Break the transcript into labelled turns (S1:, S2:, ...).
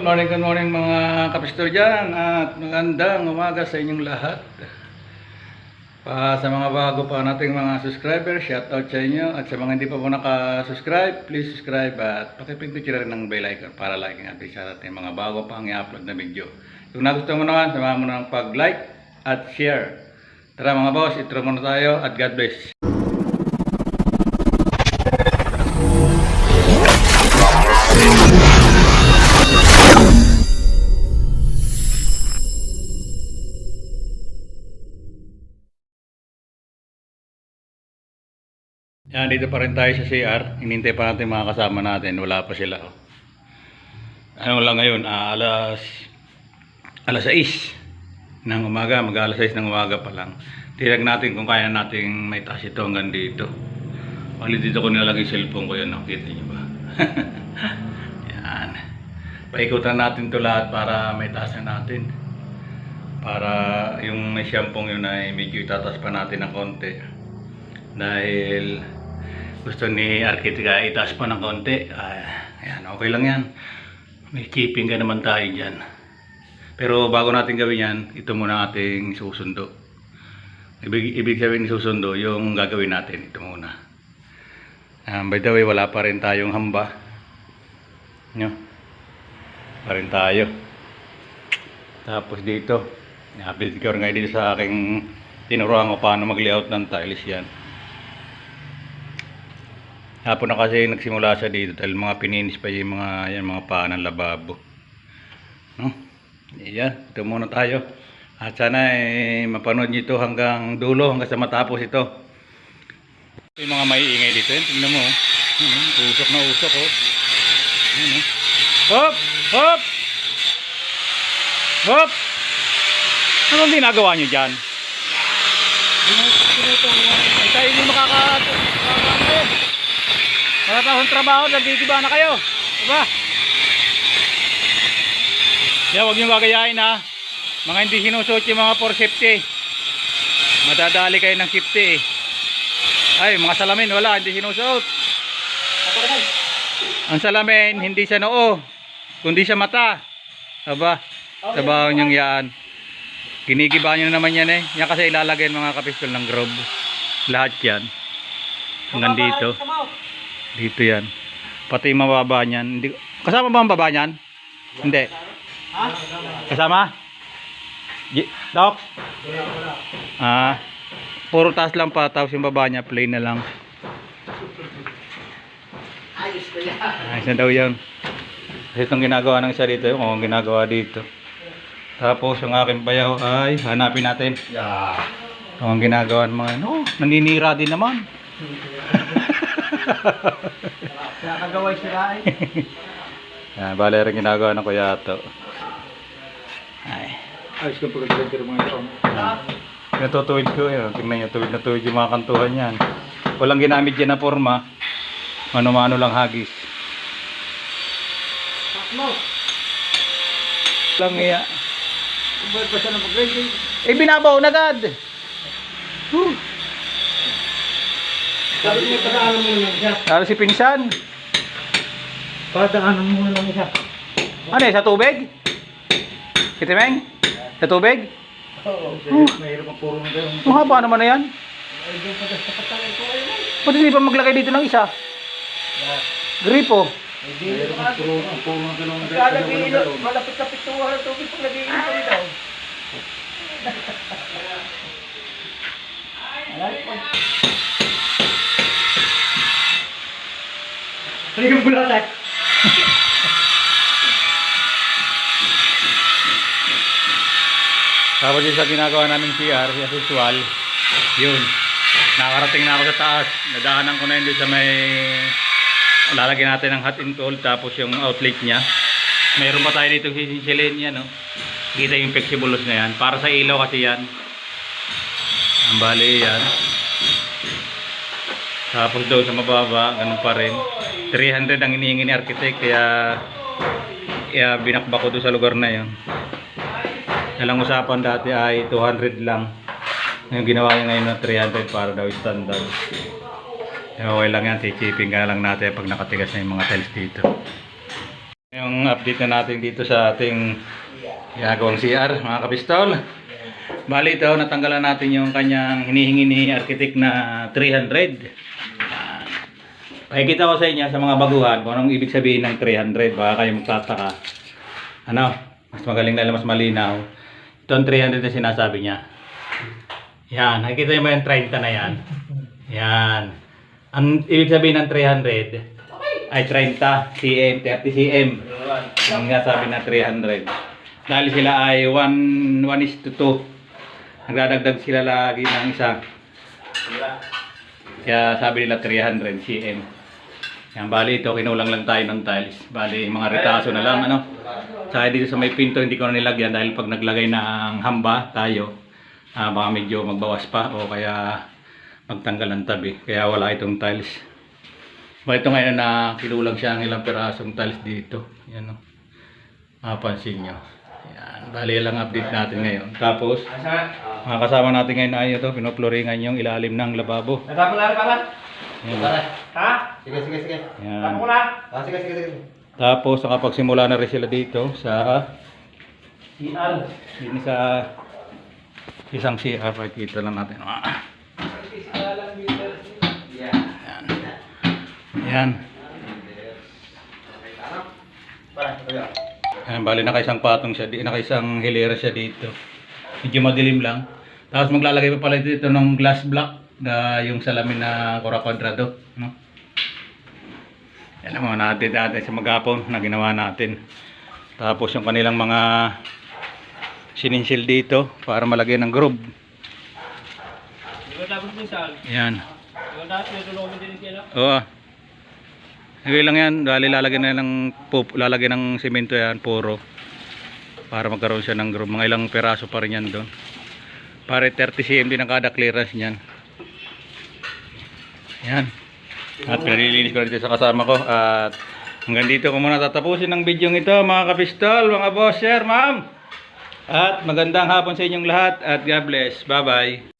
S1: Good morning, good morning mga kapistor dyan at magandang umaga sa inyong lahat. Pa sa mga bago pa nating mga subscribers, shout out sa inyo at sa mga hindi pa po naka-subscribe, please subscribe at pakipindot rin ng bell icon para laging update sa ating mga bago pang i-upload na video. Kung nagustuhan mo naman, samahan mo ng pag-like at share. Tara mga boss, intro muna tayo at God bless. Yan, dito pa rin tayo sa CR. Hinintay pa natin mga kasama natin. Wala pa sila. Oh. Ano lang ngayon? Ah, alas alas 6 ng umaga. Mag alas 6 ng umaga pa lang. Tirag natin kung kaya nating may taas ito hanggang dito. Bali dito ko nilalagay cellphone ko yan. Nakita niyo ba? yan. Paikutan natin to lahat para may taas na natin. Para yung may shampoo yun ay medyo itatas pa natin ng konti dahil gusto ni Arkitika itaas pa ng konti. Ah, ayan, okay lang yan. May keeping ka naman tayo dyan. Pero bago natin gawin yan ito muna ating susundo. Ibig, ibig sabihin susundo yung gagawin natin ito muna. Um, by the way wala pa rin tayong hamba. Nyo? Pa rin tayo. Tapos dito i-update ko ngayon dito sa aking tinuruan ko paano mag-layout ng tiles yan Hapon na kasi nagsimula siya dito dahil mga pininis pa yung mga, yan, mga paa ng lababo. No? Iyan, ito muna tayo. At sana eh, mapanood nyo ito hanggang dulo, hanggang sa matapos ito. Ito yung mga maiingay dito. Yan, tingnan mo. oh. Oh. usok na usok. Oh. Yan, oh. Hop! Hop! Hop! Anong ginagawa nyo dyan? Ay, tayo hindi akong trabaho, nagdidiba na kayo. Diba? Yan, huwag niyong gagayain ha. Mga hindi sinusuot yung mga 450. Madadali kayo ng 50 eh. Ay, mga salamin, wala, hindi sinusuot. Ang salamin, hindi sa noo, kundi sa mata. Aba, trabaho niyong yan. Kinikiba niyo naman yan eh. Yan kasi ilalagay mga kapistol ng grob. Lahat yan. Hanggang dito. Dito yan. Pati yung mababa niyan. Hindi, kasama ba ang baba niyan? Hindi. Kasama? Doc? Ah. Puro taas lang pa. Tapos yung baba niya, plain na lang. Ayos na daw yan. Kasi itong ginagawa ng isa dito, yung ang ginagawa dito. Tapos yung aking bayaw ay hanapin natin.
S2: Yeah.
S1: Ito ang ginagawa ng mga, no, naninira din naman.
S2: Nakagaway sila eh.
S1: Yan, bale rin ginagawa ng kuya to. Ay.
S2: Ayos kang pagkakagawin mo ito.
S1: Natutuwid ko yun. Tingnan nyo, tuwid na tuwid yung mga kantuhan yan. Walang ginamit dyan na forma. Mano-mano lang hagis.
S2: Sakmo!
S1: Lang iya.
S2: Kumbay pa siya ng pag-grading.
S1: Eh, binabaw na agad. Huh.
S2: Sabi niya, padaanan mo lang siya.
S1: Lalo si Pinsan.
S2: Padaanan mo lang siya.
S1: Ano eh, sa tubig? Kitimeng? Sa tubig?
S2: Oo.
S1: Oh.
S2: Mahirap ang puro ng gano'n.
S1: Mahaba naman na yan.
S2: Pa.
S1: Pwede hindi pa maglagay dito ng isa. Gripo.
S2: Mahirap ang puro ang puro ng.
S3: Kalagay ilo, malapit sa pituwa ng tubig pag lagay ilo rin daw.
S2: Halika pula tayo.
S1: Tapos yung sa ginagawa namin CR, yung usual, yun. Nakarating na ako sa taas. Nadaanan ko na yun sa may lalagyan natin ng hot and cold tapos yung outlet niya. Mayroon pa tayo dito sisilin yan, no? Kita yung flexibles na yan. Para sa ilaw kasi yan. Ang bali yan. Tapos doon sa mababa, ganun pa rin. 300 ang inihingi ni architect kaya, kaya binakbak ko doon sa lugar na yun. Nalang usapan dati ay 200 lang. Yung ginawa niya ngayon ng 300 para daw standard. Okay lang yan, sisipin ka lang natin pag nakatigas na yung mga tiles dito. Yung update na natin dito sa ating ginagawang CR, mga kapistol. Bali ito, natanggalan natin yung kanyang hinihingi ni architect na 300. Pakikita ko sa inyo sa mga baguhan kung anong ibig sabihin ng 300. Baka kayo magtataka. Ano? Mas magaling na mas malinaw. Ito ang 300 na sinasabi niya. Yan. Nakikita niyo ba yung 30 na yan? Yan. Ang ibig sabihin ng 300 ay 30 cm, 30 cm. Ang nga sabi na 300. Dahil sila ay 1 1 is to 2. Nagdadagdag sila lagi ng isa. Kaya sabi nila 300 cm. Yan, bali ito, kinulang lang tayo ng tiles. Bali, mga retaso na lang, ano. Sa dito sa may pinto, hindi ko na nilagyan dahil pag naglagay ng hamba tayo, ah, baka medyo magbawas pa o kaya magtanggal ng tabi. Kaya wala itong tiles. Ba ito ngayon na kinulang siya ng ilang pirasong tiles dito. Yan o. Mapansin nyo. Yan. Bali lang update natin ngayon. Tapos, mga kasama natin ngayon ay ito, pinuploringan yung ilalim ng lababo.
S3: Natapon na
S1: Yan.
S3: Ha?
S2: Sige, sige, sige.
S1: Yan.
S3: Tapon ko na.
S2: Ah, sige, sige, sige.
S1: Tapos, nakapagsimula na rin sila dito sa
S3: CR.
S1: Dito sa isang CR, pakikita lang natin. Ah. Yan. Yan. Yan, bali nakaisang patong siya, di, nakaisang hilera siya dito. Medyo madilim lang. Tapos maglalagay pa pala dito ng glass block na yung salamin na kura kwadrado. No? Yan ang mga natin natin sa maghapon na ginawa natin. Tapos yung kanilang mga sininsil dito para malagyan ng groove.
S3: Mo?
S1: Yan. Oo. Okay lang yan. Dali lalagyan na ng pup, lalagyan ng semento yan puro. Para magkaroon siya ng groove. Mga ilang peraso pa rin yan doon. Para 30 cm din ang kada clearance niyan. Yan. At pinalilinis ko na dito sa kasama ko. At hanggang dito ko muna tatapusin ang video ito mga kapistol, mga boss, sir, ma'am. At magandang hapon sa inyong lahat at God bless. Bye-bye.